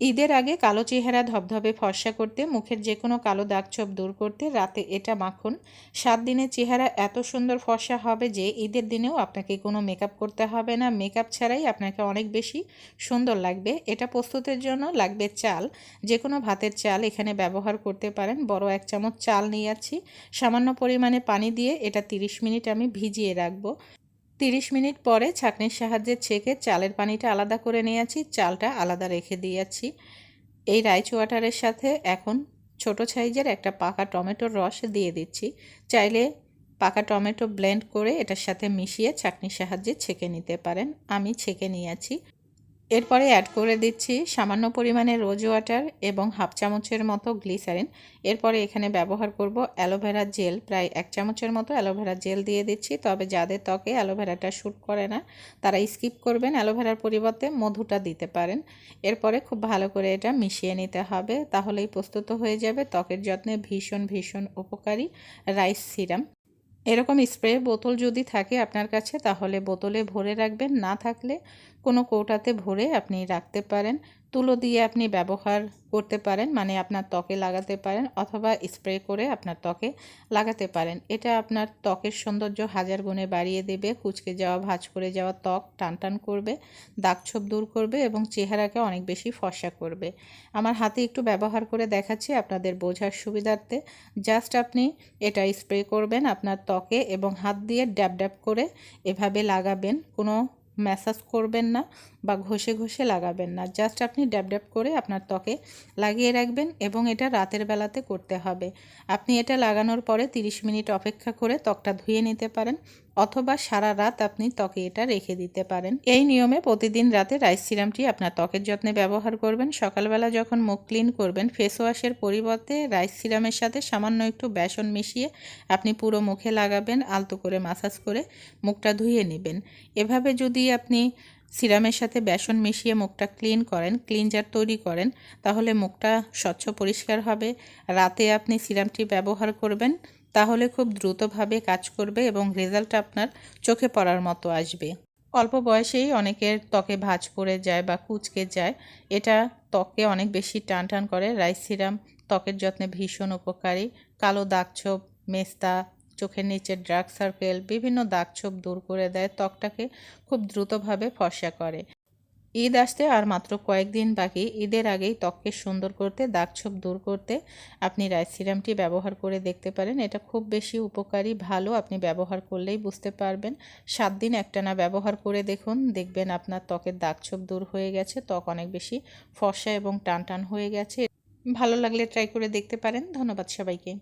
ঈদের আগে কালো চেহারা ধবধবে ফর্সা করতে, মুখের যে কোনো কালো দাগ ছোপ দূর করতে রাতে এটা মাখুন। সাত দিনের চেহারা এত সুন্দর ফর্সা হবে যে ঈদের দিনেও আপনাকে কোনো মেকআপ করতে হবে না। মেকআপ ছাড়াই আপনাকে অনেক বেশি সুন্দর লাগবে। এটা প্রস্তুতের জন্য লাগবে চাল। যে কোনো ভাতের চাল এখানে ব্যবহার করতে পারেন। বড় এক চামচ চাল নিয়ে যাচ্ছি। সামান্য পরিমাণে পানি দিয়ে এটা 30 মিনিট আমি ভিজিয়ে রাখব। তিরিশ মিনিট পরে ছাঁকনির সাহায্যে ছেঁকে চালের পানিটা আলাদা করে নিয়েছি চালটা আলাদা রেখে দিয়েছি এই রাইস ওয়াটারের সাথে এখন ছোট সাইজের একটা পাকা টমেটোর রস দিয়ে দিচ্ছি। চাইলে পাকা টমেটো ব্লেন্ড করে এটার সাথে মিশিয়ে ছাঁকনির সাহায্যে ছেঁকে নিতে পারেন। আমি ছেঁকে নিয়েছি এরপরে অ্যাড করে দিচ্ছি সামান্য পরিমাণে রোজ ওয়াটার এবং হাফ চামচের মতো গ্লিসারিন এরপরে এখানে ব্যবহার করব অ্যালোভেরা জেল। প্রায় এক চামচের মতো অ্যালোভেরা জেল দিয়ে দিচ্ছি, তবে যাদের ত্বকে অ্যালোভেরাটা শ্যুট করে না, তারা স্কিপ করবেন। অ্যালোভেরার পরিবর্তে মধুটা দিতে পারেন। এরপরে খুব ভালো করে এটা মিশিয়ে নিতে হবে, তাহলেই প্রস্তুত হয়ে যাবে ত্বকের যত্নে ভীষণ ভীষণ উপকারী রাইস সিরাম এরকম স্প্রে বোতল যদি থাকে আপনার কাছে, তাহলে বোতলে ভরে রাখবেন। না থাকলে কোনো কৌটাতে ভরে আপনি রাখতে পারেন। তুলো দিয়ে আপনি ব্যবহার করতে পারেন মানে আপনার ত্বকে লাগাতে পারেন অথবা স্প্রে করে আপনার ত্বকে লাগাতে পারেন। এটা আপনার ত্বকের সৌন্দর্য হাজার গুণে বাড়িয়ে দেবে, কুচকে যাওয়া, ভাঁজ করে যাওয়া ত্বক টান টান করবে, দাগ ছোপ দূর করবে এবং চেহারাকে অনেক বেশি ফসা করবে। আমার হাতে একটু ব্যবহার করে দেখাচ্ছি আপনাদের বোঝার সুবিধার্থে। জাস্ট আপনি এটা স্প্রে করবেন আপনার ত্বকে এবং হাত দিয়ে ড্যাব ড্যাব করে এভাবে লাগাবেন। কোনো ম্যাসাজ করবেন না বা ঘষে ঘষে লাগাবেন না। জাস্ট আপনি ড্যাব ড্যাব করে আপনার ত্বকে লাগিয়ে রাখবেন এবং এটা রাতের বেলাতে করতে হবে। আপনি এটা লাগানোর পরে 30 মিনিট অপেক্ষা করে ত্বকটা ধুয়ে নিতে পারেন অথবা সারা রাত আপনি ত্বকে এটা রেখে দিতে পারেন। এই নিয়মে প্রতিদিন রাতে রাইস সিরামটি আপনার ত্বকের যত্নে ব্যবহার করবেন। সকালবেলা যখন মুখ ক্লিন করবেন ফেস ওয়াশের পরিবর্তে রাইস সিরামের সাথে সামান্য একটু বেসন মিশিয়ে আপনি পুরো মুখে লাগাবেন, আলতো করে মাসাজ করে মুখটা ধুয়ে নেবেন। এভাবে যদি আপনি সিরামের সাথে বেসন মিশিয়ে মুখটা ক্লিন করেন ক্লিনজার তৈরি করেন, তাহলে মুখটা স্বচ্ছ পরিষ্কার হবে। রাতে আপনি সিরামটি ব্যবহার করবেন, তাহলে খুব দ্রুতভাবে কাজ করবে এবং রেজাল্ট আপনার চোখে পড়ার মতো আসবে। অল্প বয়সেই অনেকের ত্বকে ভাঁজ পড়ে যায় বা কুচকে যায়। এটা ত্বকে অনেক বেশি টান টান করে। রাইস সিরাম ত্বকের যত্নে ভীষণ উপকারী। কালো দাগ ছোপ মেস্তা চোখের নিচে ড্রাগ সার্কেল, বিভিন্ন দাগ ছোপ দূর করে দেয়, ত্বকটাকে খুব দ্রুতভাবে ফর্সা করে। ঈদ আসতে আর মাত্র কয়েকদিন বাকি, ঈদের আগেই ত্বককে সুন্দর করতে দাগ ছোপ দূর করতে আপনি রাইস সিরামটি ব্যবহার করে দেখতে পারেন। এটা খুব বেশি উপকারী, ভালো আপনি ব্যবহার করলেই বুঝতে পারবেন। সাত দিন একটানা ব্যবহার করে দেখুন, দেখবেন আপনার ত্বকের দাগ ছোপ দূর হয়ে গেছে, ত্বক অনেক বেশি ফর্সা এবং টান টান হয়ে গেছে। ভালো লাগলে ট্রাই করে দেখতে পারেন। ধন্যবাদ সবাইকে।